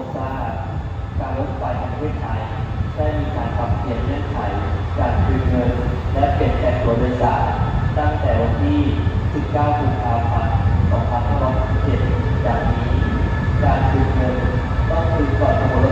รทราการรถไฟแห่งประเทศไทยได้มีการปรับเปลี่ยนเงื่อนไขการคืนเงินและเปลี่ยนแปลงตัวโดยสารตั้งแต่วันที่ 19 กุมภาพันธ์ 2567จากนี้ การคืนเงินต้องคืนก่อนกำหนด